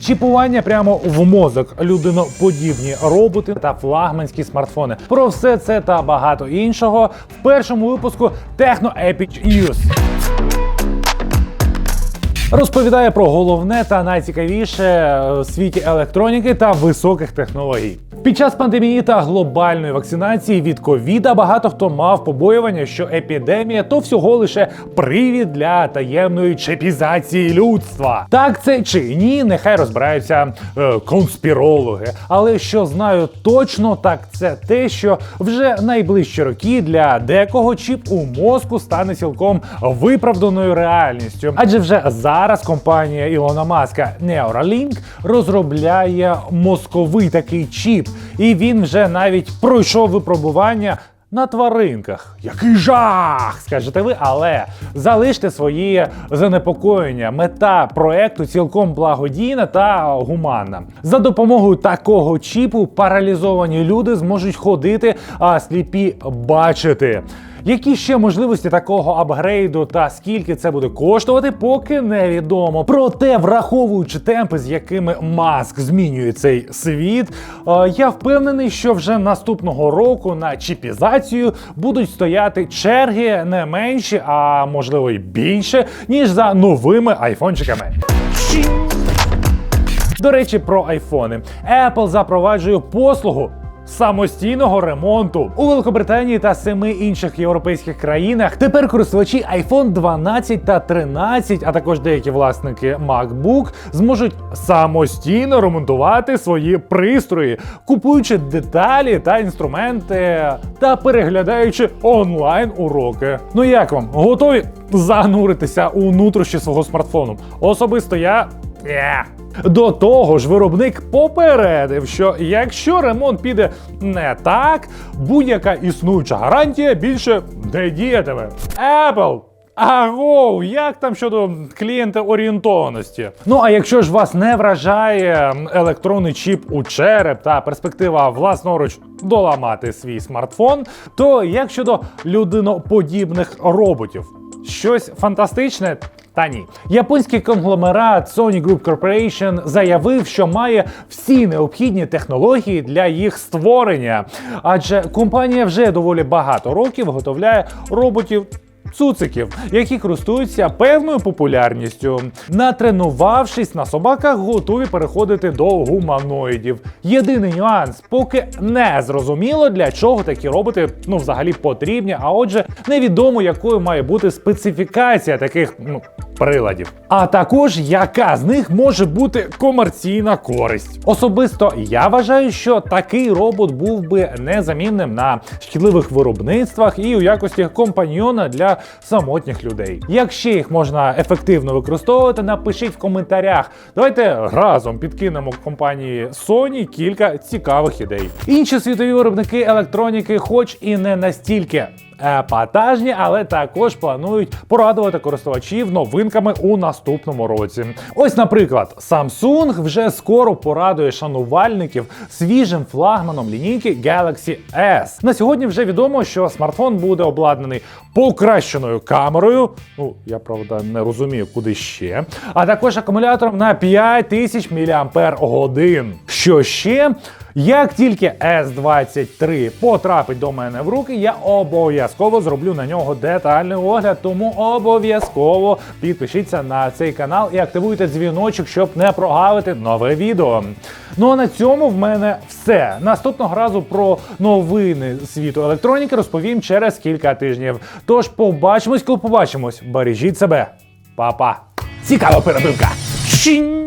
Чіпування прямо в мозок, людиноподібні роботи та флагманські смартфони. Про все це та багато іншого в першому випуску Techno Epic News. Розповідає про головне та найцікавіше в світі електроніки та високих технологій. Під час пандемії та глобальної вакцинації від ковіда багато хто мав побоювання, що епідемія то всього лише привід для таємної чепізації людства. Так це чи ні, нехай розбираються е, конспірологи. Але що знаю точно, так це те, що вже найближчі роки для декого чіп у мозку стане цілком виправданою реальністю. Адже вже зараз компанія Ілона Маска Neuralink розробляє мозковий такий чіп, і він вже навіть пройшов випробування. На тваринках. Який жах! Скажете ви, але залиште свої занепокоєння. Мета проекту цілком благодійна та гуманна. За допомогою такого чіпу паралізовані люди зможуть ходити, а сліпі бачити. Які ще можливості такого апгрейду та скільки це буде коштувати, поки невідомо. Проте, враховуючи темпи, з якими маск змінює цей світ, е, я впевнений, що вже наступного року на чіпізацію будуть стояти черги не менші, а можливо й більше, ніж за новими айфончиками. До речі, про айфони. Apple запроваджує послугу. Самостійного ремонту у Великобританії та семи інших європейських країнах тепер користувачі iPhone 12 та 13, а також деякі власники MacBook, зможуть самостійно ремонтувати свої пристрої, купуючи деталі та інструменти та переглядаючи онлайн уроки. Ну як вам готові зануритися у нутрощі свого смартфону? Особисто я. Yeah. До того ж, виробник попередив, що якщо ремонт піде не так, будь-яка існуюча гарантія більше не діятиме. Apple! Аго, як там щодо клієнта орієнтованості? Ну а якщо ж вас не вражає електронний чіп у череп та перспектива власноруч доламати свій смартфон, то як щодо людиноподібних роботів? Щось фантастичне? Та ні. Японський конгломерат Sony Group Corporation заявив, що має всі необхідні технології для їх створення, адже компанія вже доволі багато років виготовляє роботів. Цуциків, які користуються певною популярністю, натренувавшись на собаках, готові переходити до гуманоїдів. Єдиний нюанс, поки не зрозуміло для чого такі роботи ну взагалі потрібні. А отже, невідомо якою має бути специфікація таких ну приладів. А також яка з них може бути комерційна користь. Особисто я вважаю, що такий робот був би незамінним на шкідливих виробництвах і у якості компаньйона для самотніх людей. Як ще їх можна ефективно використовувати, напишіть в коментарях. Давайте разом підкинемо компанії Sony кілька цікавих ідей. Інші світові виробники електроніки, хоч і не настільки епатажні, але також планують порадувати користувачів новинками у наступному році. Ось, наприклад, Samsung вже скоро порадує шанувальників свіжим флагманом лінійки Galaxy S. На сьогодні вже відомо, що смартфон буде обладнаний покращеною камерою. Ну я правда не розумію, куди ще. А також акумулятором на 5000 мАч. Що ще? Як тільки S23 потрапить до мене в руки, я обов'язково зроблю на нього детальний огляд, тому обов'язково підпишіться на цей канал і активуйте дзвіночок, щоб не прогавити нове відео. Ну а на цьому в мене все. Наступного разу про новини світу електроніки розповім через кілька тижнів. Тож побачимось, коли побачимось. Бережіть себе, Па-па. Цікава перебивка. Чинь!